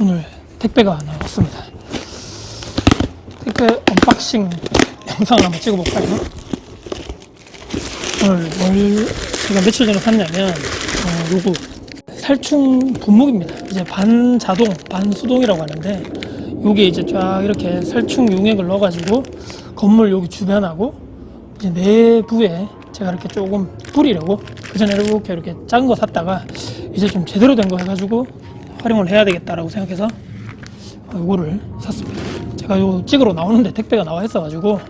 오늘 택배가 나왔습니다. 택배 언박싱 영상을 한번 찍어볼까요? 오늘 뭘 제가 며칠 전에 샀냐면 어, 요거 살충 분무기입니다. 이제 반 자동, 반 수동이라고 하는데 요게 이제 쫙 이렇게 살충 용액을 넣어가지고 건물 여기 주변하고 이제 내부에 제가 이렇게 조금 뿌리려고 그 전에 이렇게 이렇게 작은 거 샀다가 이제 좀 제대로 된 거 해가지고 활용을 해야 되겠다라고 생각해서 어, 요거를 샀습니다. 제가 요 찍으러 나오는데 택배가 나와 있어가지고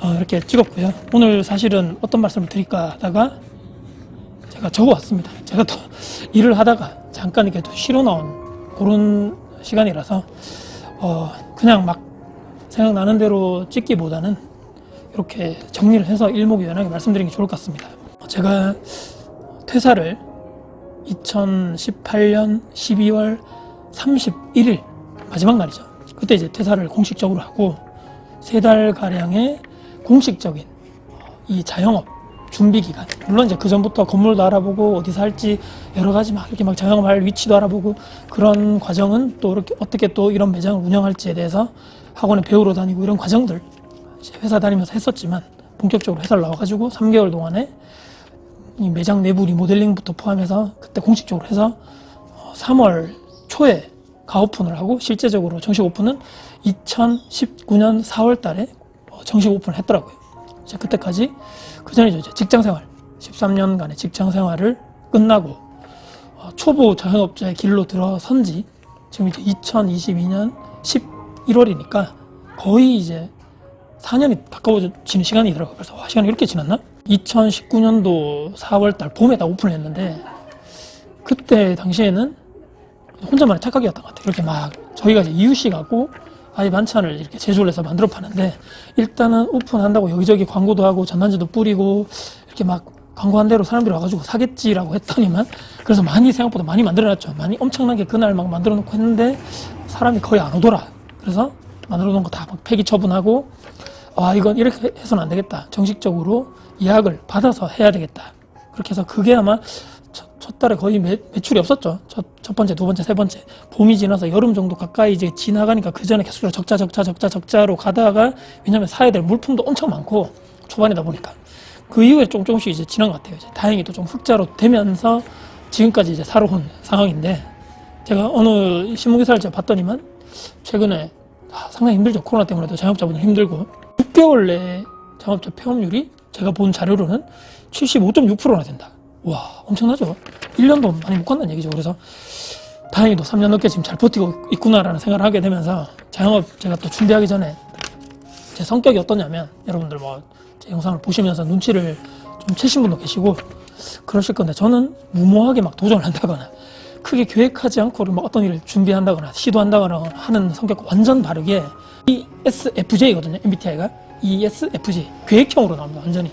어, 이렇게 찍었고요. 오늘 사실은 어떤 말씀을 드릴까 하다가 제가 적어 왔습니다. 제가 또 일을 하다가 잠깐 이렇게 또 쉬러 나온 그런 시간이라서 어, 그냥 막 생각나는 대로 찍기보다는 이렇게 정리를 해서 일목요연하게 말씀드리는 게 좋을 것 같습니다. 제가 퇴사를 2018년 12월 31일 마지막 날이죠. 그때 이제 퇴사를 공식적으로 하고 세 달 가량의 공식적인 이 자영업 준비 기간. 물론 이제 그 전부터 건물도 알아보고 어디 살지 여러 가지 막 이렇게 막 자영업할 위치도 알아보고 그런 과정은 또 이렇게 어떻게 또 이런 매장을 운영할지에 대해서 학원에 배우러 다니고 이런 과정들 회사 다니면서 했었지만 본격적으로 회사를 나와가지고 3개월 동안에 이 매장 내부 리모델링부터 포함해서 그때 공식적으로 해서 어, 3월 초에 가오픈을 하고 실제적으로 정식 오픈은 2019년 4월 달에 어, 정식 오픈을 했더라고요. 이제 그때까지 그 전에 이제 직장 생활 13년간의 직장 생활을 끝나고 어, 초보 자영업자의 길로 들어선 지 지금 이제 2022년 11월이니까 거의 이제 4년이 가까워지는 시간이더라고요. 그래서 와, 시간이 이렇게 지났나? 2019년도 4월 달 봄에 다 오픈을 했는데 그때 당시에는 혼자만의 착각이었던 것 같아요. 이렇게 막 저희가 이제 이유식 하고 아예 반찬을 이렇게 제조를 해서 만들어 파는데 일단은 오픈한다고 여기저기 광고도 하고 전단지도 뿌리고 이렇게 막 광고한 대로 사람들이 와가지고 사겠지라고 했더니만 그래서 많이 생각보다 많이 만들어놨죠. 많이 엄청나게 그날 막 만들어 놓고 했는데 사람이 거의 안 오더라. 그래서 만들어 놓은 거 다 막 폐기 처분하고 아 이건 이렇게 해서는 안 되겠다. 정식적으로 예약을 받아서 해야 되겠다. 그렇게 해서 그게 아마 첫, 첫 달에 거의 매, 매출이 없었죠. 첫, 첫 번째, 두 번째, 세 번째. 봄이 지나서 여름 정도 가까이 이제 지나가니까 그 전에 계속 적자, 적자, 적자, 적자로 가다가 왜냐면 사야 될 물품도 엄청 많고 초반이다 보니까 그 이후에 조금 조금씩 이제 지난 것 같아요. 이제 다행히도 좀 흑자로 되면서 지금까지 이제 살아온 상황인데 제가 어느 신문 기사를 제가 봤더니만 최근에 아, 상당히 힘들죠. 코로나 때문에도 자영업자분들 힘들고 6개월 내에 자영업자 폐업률이 제가 본 자료로는 75.6%나 된다. 와, 엄청나죠? 1년도 많이 못 간다는 얘기죠. 그래서 다행히도 3년 넘게 지금 잘 버티고 있구나라는 생각을 하게 되면서 자영업 제가 또 준비하기 전에 제 성격이 어떠냐면 여러분들 뭐 제 영상을 보시면서 눈치를 좀 채신 분도 계시고 그러실 건데 저는 무모하게 막 도전을 한다거나 크게 계획하지 않고 막 어떤 일을 준비한다거나 시도한다거나 하는 성격과 완전 다르게 ESFJ거든요. MBTI가 ESFJ 계획형으로 나옵니다. 완전히.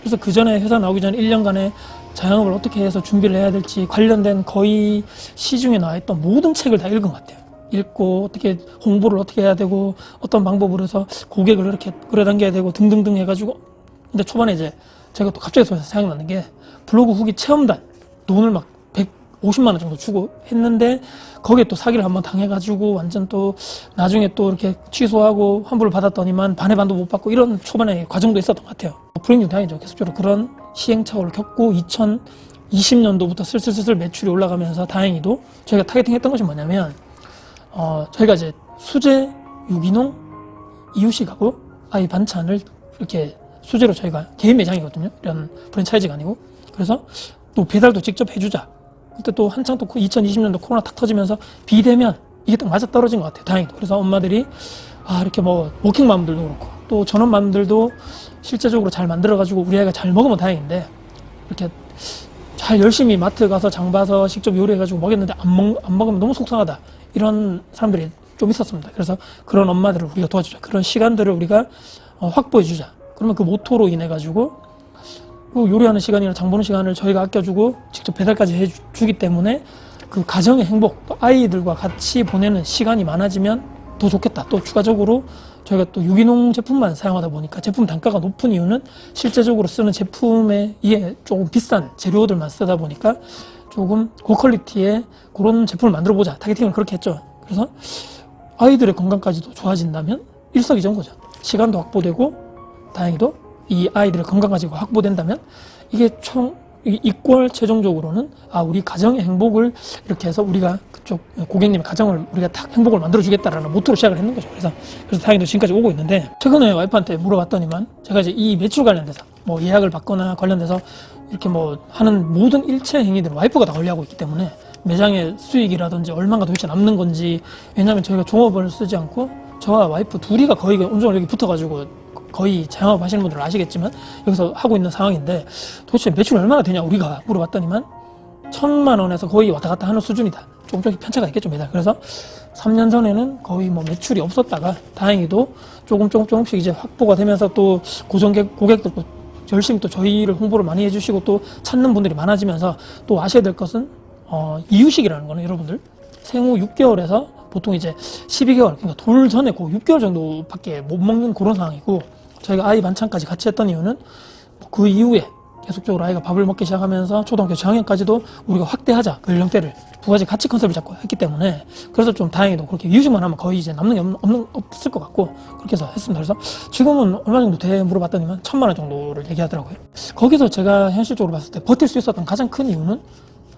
그래서 그 전에 회사 나오기 전에 1년간의 자영업을 어떻게 해서 준비를 해야 될지 관련된 거의 시중에 나와 있던 모든 책을 다 읽은 것 같아요. 읽고 어떻게 홍보를 어떻게 해야 되고 어떤 방법으로 해서 고객을 이렇게 끌어당겨야 되고 등등등 해가지고 근데 초반에 이제 제가 또 갑자기 생각나는 게 블로그 후기 체험단 돈을 막 150만 원 정도 주고 했는데 거기에 또 사기를 한번 당해가지고 완전 또 나중에 또 이렇게 취소하고 환불을 받았더니만 반의 반도 못 받고 이런 초반에 과정도 있었던 것 같아요. 불행 중 다행이죠. 계속적으로 그런 시행착오를 겪고 2020년도부터 슬슬슬슬 매출이 올라가면서 다행히도 저희가 타겟팅했던 것이 뭐냐면 어 저희가 이제 수제 유기농 이유식 하고 아이 반찬을 이렇게 수제로 저희가 개인 매장이거든요. 이런 프랜차이즈가 아니고 그래서 또 배달도 직접 해주자. 그때 또 한창 또 2020년도 코로나 탁 터지면서 비대면 이게 딱 맞아 떨어진 것 같아요. 다행히도. 그래서 엄마들이 아 이렇게 뭐 워킹 맘들도 그렇고 또 전원 맘들도 실제적으로 잘 만들어가지고 우리 아이가 잘 먹으면 다행인데 이렇게 잘 열심히 마트 가서 장 봐서 직접 요리해가지고 먹였는데 안, 먹, 안 먹으면 너무 속상하다 이런 사람들이 좀 있었습니다. 그래서 그런 엄마들을 우리가 도와주자. 그런 시간들을 우리가 어, 확보해주자. 그러면 그 모토로 인해 가지고 그 요리하는 시간이나 장 보는 시간을 저희가 아껴주고 직접 배달까지 해주기 때문에 그 가정의 행복, 또 아이들과 같이 보내는 시간이 많아지면 더 좋겠다. 또 추가적으로 저희가 또 유기농 제품만 사용하다 보니까 제품 단가가 높은 이유는 실제적으로 쓰는 제품에 이에 조금 비싼 재료들만 쓰다 보니까 조금 고퀄리티의 그런 제품을 만들어 보자. 타겟팅을 그렇게 했죠. 그래서 아이들의 건강까지도 좋아진다면 일석이조인 거죠. 시간도 확보되고 다행히도 이 아이들의 건강까지 확보된다면 이게 총 이- 이꼴 최종적으로는 아 우리 가정의 행복을 이렇게 해서 우리가 그쪽 고객님의 가정을 우리가 딱 행복을 만들어 주겠다라는 모토로 시작을 했는 거죠. 그래서 그래서 다행히도 지금까지 오고 있는데 최근에 와이프한테 물어봤더니만 제가 이제 이 매출 관련돼서 뭐 예약을 받거나 관련돼서 이렇게 뭐 하는 모든 일체 행위들을 와이프가 다 관리하고 있기 때문에 매장의 수익이라든지 얼마가 도대체 남는 건지 왜냐하면 저희가 종업원을 쓰지 않고 저와 와이프 둘이가 거의 온종일 여기 붙어가지고 거의 자영업 하시는 분들은 아시겠지만 여기서 하고 있는 상황인데 도대체 매출 얼마나 되냐 우리가 물어봤더니만 천만 원에서 거의 왔다 갔다 하는 수준이다. 조금 조금 편차가 있겠죠 매달. 그래서 3년 전에는 거의 뭐 매출이 없었다가 다행히도 조금 조금 조금씩 이제 확보가 되면서 또 고정 객- 고객들도 열심히 또 저희를 홍보를 많이 해주시고 또 찾는 분들이 많아지면서 또 아셔야 될 것은 어, 이유식이라는 거는 여러분들 생후 6개월에서 보통 이제 12개월 그러니까 돌 전에 그 6개월 정도밖에 못 먹는 그런 상황이고 저희가 아이 반찬까지 같이 했던 이유는 그 이후에 계속적으로 아이가 밥을 먹기 시작하면서 초등학교 저학년까지도 우리가 확대하자 그 연령대를 두 가지 같이 컨셉을 잡고 했기 때문에 그래서 좀 다행히도 그렇게 유지만 하면 거의 이제 남는 게 없는, 없는 없을 것 같고 그렇게 해서 했습니다. 그래서 지금은 얼마 정도 돼 물어봤더니만 천만 원 정도를 얘기하더라고요. 거기서 제가 현실적으로 봤을 때 버틸 수 있었던 가장 큰 이유는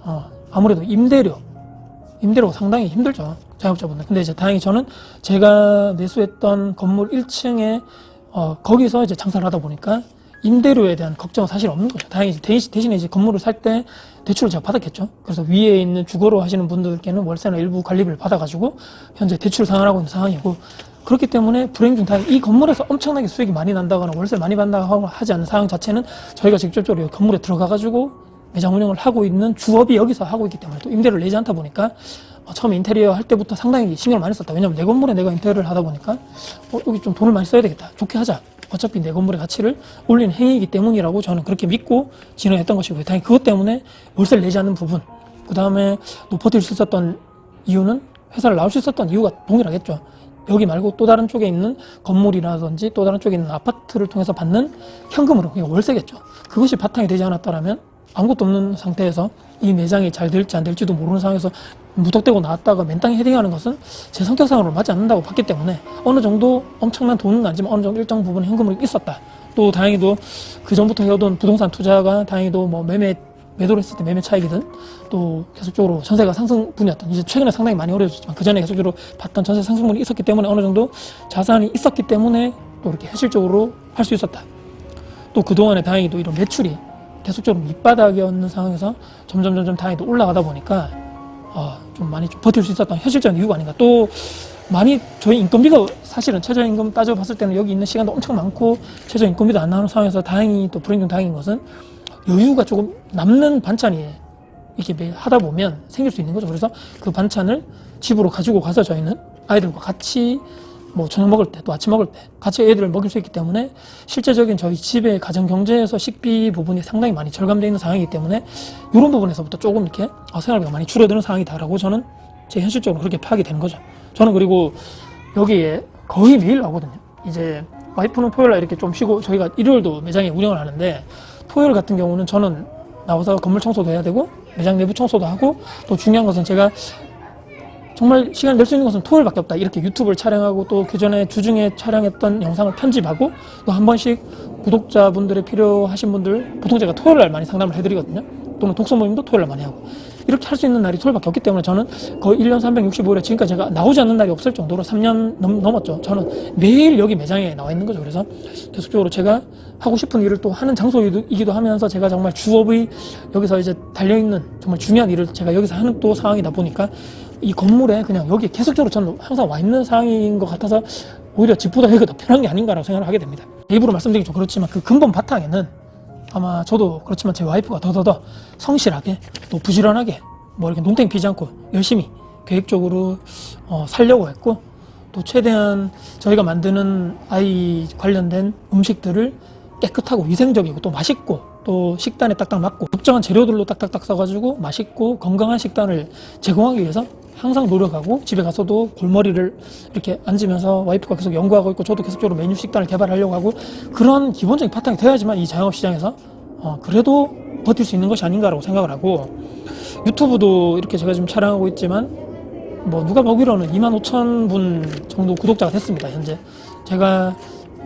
어, 아무래도 임대료 임대료가 상당히 힘들죠. 자영업자분들. 근데 이제 다행히 저는 제가 매수했던 건물 1층에 어, 거기서 이제 장사를 하다 보니까 임대료에 대한 걱정은 사실 없는 거죠. 다행히 대신, 대신에 이제 건물을 살 때 대출을 제가 받았겠죠. 그래서 위에 있는 주거로 하시는 분들께는 월세나 일부 관리비를 받아가지고 현재 대출 상환하고 있는 상황이고 그렇기 때문에 불행 중 다행 이 건물에서 엄청나게 수익이 많이 난다거나 월세 많이 받는다고 하지 않는 상황 자체는 저희가 직접적으로 이 건물에 들어가가지고 매장 운영을 하고 있는 주업이 여기서 하고 있기 때문에 또 임대를 내지 않다 보니까 어, 처음에 인테리어 할 때부터 상당히 신경을 많이 썼다. 왜냐면 내 건물에 내가 인테리어를 하다 보니까 어, 여기 좀 돈을 많이 써야 되겠다. 좋게 하자. 어차피 내 건물의 가치를 올리는 행위이기 때문이라고 저는 그렇게 믿고 진행했던 것이고요. 당연히 그것 때문에 월세를 내지 않는 부분, 그 다음에 또 버틸 수 있었던 이유는 회사를 나올 수 있었던 이유가 동일하겠죠. 여기 말고 또 다른 쪽에 있는 건물이라든지 또 다른 쪽에 있는 아파트를 통해서 받는 현금으로 월세겠죠. 그것이 바탕이 되지 않았다라면 아무것도 없는 상태에서 이 매장이 잘 될지 안 될지도 모르는 상황에서 무턱대고 나왔다가 맨땅에 헤딩하는 것은 제 성격상으로 맞지 않는다고 봤기 때문에 어느 정도 엄청난 돈은 아니지만 어느 정도 일정 부분 현금으로 있었다. 또 다행히도 그 전부터 해오던 부동산 투자가 다행히도 뭐 매매 매도를 했을 때 매매 차익이든 또 계속적으로 전세가 상승분이었던 이제 최근에 상당히 많이 어려졌지만 그 전에 계속적으로 봤던 전세 상승분이 있었기 때문에 어느 정도 자산이 있었기 때문에 또 이렇게 현실적으로 할 수 있었다. 또 그동안에 다행히도 이런 매출이 계속적으로 밑바닥이었는 상황에서 점점 점점 다행히도 올라가다 보니까 어, 좀 많이 좀 버틸 수 있었던 현실적인 이유가 아닌가. 또 많이 저희 인건비가 사실은 최저임금 따져봤을 때는 여기 있는 시간도 엄청 많고 최저임금비도 안 나오는 상황에서 다행히 또 불행 중 다행인 것은 여유가 조금 남는 반찬이 이렇게 매- 하다 보면 생길 수 있는 거죠. 그래서 그 반찬을 집으로 가지고 가서 저희는 아이들과 같이 뭐 저녁 먹을 때 또 아침 먹을 때 같이 애들을 먹일 수 있기 때문에 실제적인 저희 집의 가정 경제에서 식비 부분이 상당히 많이 절감되어 있는 상황이기 때문에 이런 부분에서부터 조금 이렇게 아, 생활비가 많이 줄어드는 상황이다라고 저는 제 현실적으로 그렇게 파악이 되는 거죠. 저는 그리고 여기에 거의 매일 나오거든요. 이제 와이프는 토요일 날 이렇게 좀 쉬고 저희가 일요일도 매장에 운영을 하는데 토요일 같은 경우는 저는 나와서 건물 청소도 해야 되고 매장 내부 청소도 하고 또 중요한 것은 제가 정말 시간 낼수 있는 것은 토요일밖에 없다. 이렇게 유튜브를 촬영하고 또 그 전에 주중에 촬영했던 영상을 편집하고 또 한 번씩 구독자분들의 필요하신 분들 보통 제가 토요일 날 많이 상담을 해드리거든요. 또는 독서 모임도 토요일 날 많이 하고 이렇게 할 수 있는 날이 토요일밖에 없기 때문에 저는 거의 1년 365일에 지금까지 제가 나오지 않는 날이 없을 정도로 3년 넘, 넘었죠. 저는 매일 여기 매장에 나와 있는 거죠. 그래서 계속적으로 제가 하고 싶은 일을 또 하는 장소이기도 하면서 제가 정말 주업의 여기서 이제 달려있는 정말 중요한 일을 제가 여기서 하는 또 상황이다 보니까 이 건물에 그냥 여기 계속적으로 저는 항상 와 있는 상황인 것 같아서 오히려 집보다 여기가 더 편한 게 아닌가라고 생각을 하게 됩니다. 일부러 말씀드리기 좀 그렇지만 그 근본 바탕에는 아마 저도 그렇지만 제 와이프가 더더더 성실하게 또 부지런하게 뭐 이렇게 농땡 피지 않고 열심히 계획적으로 어, 살려고 했고 또 최대한 저희가 만드는 아이 관련된 음식들을 깨끗하고 위생적이고 또 맛있고 또 식단에 딱딱 맞고 적정한 재료들로 딱딱딱 써가지고 맛있고 건강한 식단을 제공하기 위해서 항상 노력하고 집에 가서도 골머리를 이렇게 앉으면서 와이프가 계속 연구하고 있고 저도 계속적으로 메뉴 식단을 개발하려고 하고 그런 기본적인 바탕이 돼야지만 이 자영업 시장에서 어, 그래도 버틸 수 있는 것이 아닌가라고 생각을 하고 유튜브도 이렇게 제가 지금 촬영하고 있지만 뭐 누가 보기로는 2만 5천 분 정도 구독자가 됐습니다. 현재 제가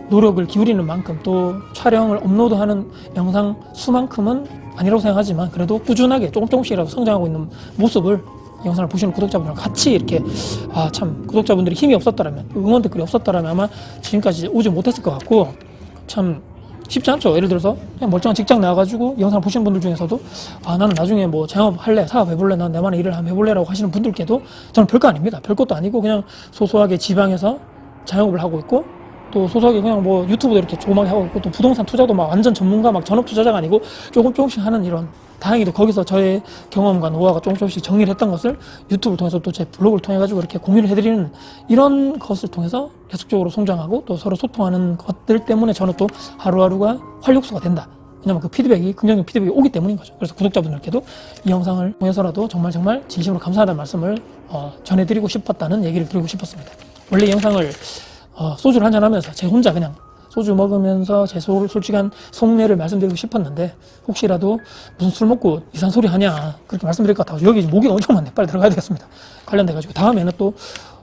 노력을 기울이는 만큼 또 촬영을 업로드하는 영상 수만큼은 아니라고 생각하지만 그래도 꾸준하게 조금 조금씩이라도 성장하고 있는 모습을 이 영상을 보시는 구독자분들과 같이 이렇게 아 참 구독자분들이 힘이 없었더라면 응원 댓글이 없었더라면 아마 지금까지 오지 못했을 것 같고 참 쉽지 않죠. 예를 들어서 그냥 멀쩡한 직장 나와가지고 이 영상 보시는 분들 중에서도 아 나는 나중에 뭐 창업 할래 사업 해볼래 난 내만의 일을 한번 해볼래라고 하시는 분들께도 저는 별거 아닙니다. 별것도 아니고 그냥 소소하게 지방에서 자영업을 하고 있고 또 소소하게 그냥 뭐 유튜브도 이렇게 조그맣게 하고 있고 또 부동산 투자도 막 완전 전문가 막 전업 투자자가 아니고 조금 조금씩 하는 이런 다행히도 거기서 저의 경험과 노하우가 조금 조금씩 정리를 했던 것을 유튜브를 통해서 또 제 블로그를 통해 가지고 이렇게 공유를 해드리는 이런 것을 통해서 계속적으로 성장하고 또 서로 소통하는 것들 때문에 저는 또 하루하루가 활력소가 된다. 왜냐면 그 피드백이 긍정적 피드백이 오기 때문인 거죠. 그래서 구독자분들께도 이 영상을 통해서라도 정말 정말 진심으로 감사하다는 말씀을 어, 전해드리고 싶었다는 얘기를 드리고 싶었습니다. 원래 이 영상을 어, 소주를 한잔 하면서 제 혼자 그냥 소주 먹으면서 제 소, 솔직한 속내를 말씀드리고 싶었는데 혹시라도 무슨 술 먹고 이상 소리 하냐 그렇게 말씀드릴 것 같아서 여기 모기가 엄청 많네. 빨리 들어가야 되겠습니다. 관련돼가지고 다음에는 또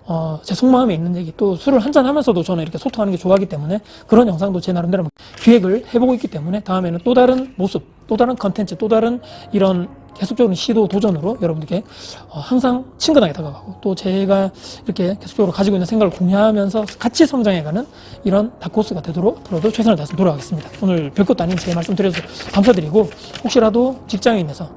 어, 제 속마음에 있는 얘기 또 술을 한잔 하면서도 저는 이렇게 소통하는 게 좋아하기 때문에 그런 영상도 제 나름대로 기획을 해보고 있기 때문에 다음에는 또 다른 모습 또 다른 컨텐츠 또 다른 이런 계속적인 시도 도전으로 여러분들께 어, 항상 친근하게 다가가고 또 제가 이렇게 계속적으로 가지고 있는 생각을 공유하면서 같이 성장해가는 이런 다코스가 되도록 앞으로도 최선을 다해서 노력하겠습니다. 오늘 별것도 아닌 제 말씀 드려서 감사드리고 혹시라도 직장인에서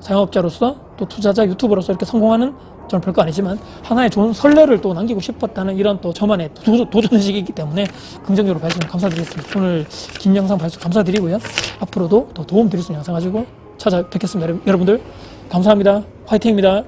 자영업자로서 또 투자자 유튜버로서 이렇게 성공하는 저는 별거 아니지만 하나의 좋은 선례를 또 남기고 싶었다는 이런 또 저만의 도, 도전의식이기 때문에 긍정적으로 봐주시면 감사드리겠습니다. 오늘 긴 영상 봐주셔서 감사드리고요. 앞으로도 더 도움 드릴 수 있는 영상 가지고 찾아뵙겠습니다. 여러분- 여러분들 감사합니다. 화이팅입니다.